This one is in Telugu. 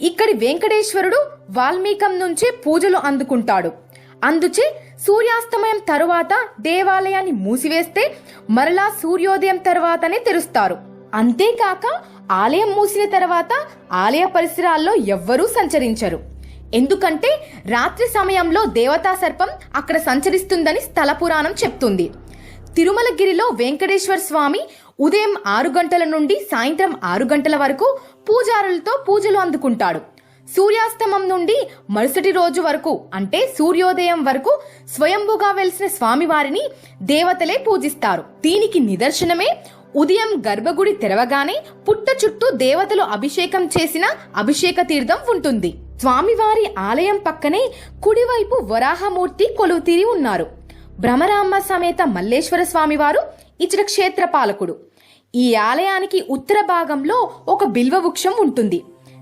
ఇక్కడి వెంకటేశ్వరుడు వాల్మీకం నుంచే పూజలు అందుకుంటాడు. అందుచే సూర్యాస్తమయం తరువాత దేవాలయాన్ని మూసివేస్తే మరలా సూర్యోదయం తర్వాతనే తెరుస్తారు. అంతేకాక ఆలయం మూసిన తర్వాత ఆలయ పరిసరాల్లో ఎవ్వరూ సంచరించరు. ఎందుకంటే రాత్రి సమయంలో దేవతా సర్పం అక్కడ సంచరిస్తుందని స్థల పురాణం చెప్తుంది. తిరుమలగిరిలో వెంకటేశ్వర స్వామి ఉదయం ఆరు గంటల నుండి సాయంత్రం ఆరు గంటల వరకు పూజారులతో పూజలు అందుకుంటాడు. సూర్యాస్తమం నుండి మరుసటి రోజు వరకు అంటే సూర్యోదయం వరకు స్వయంభుగా వెలిసిన స్వామివారిని దేవతలే పూజిస్తారు. దీనికి నిదర్శనమే ఉదయం గర్భగుడి తెరవగానే పుట్ట చుట్టూ దేవతలు అభిషేకం చేసిన అభిషేక తీర్థం ఉంటుంది. స్వామివారి ఆలయం పక్కనే కుడివైపు వరాహమూర్తి కొలువుతీరి ఉన్నారు. భ్రమరాంబ సమేత మల్లేశ్వర స్వామివారు ఇచ్చట క్షేత్ర పాలకుడు ఈ ఆలయానికి ఉత్తర భాగంలో ఒక బిల్వ వృక్షం ఉంటుంది.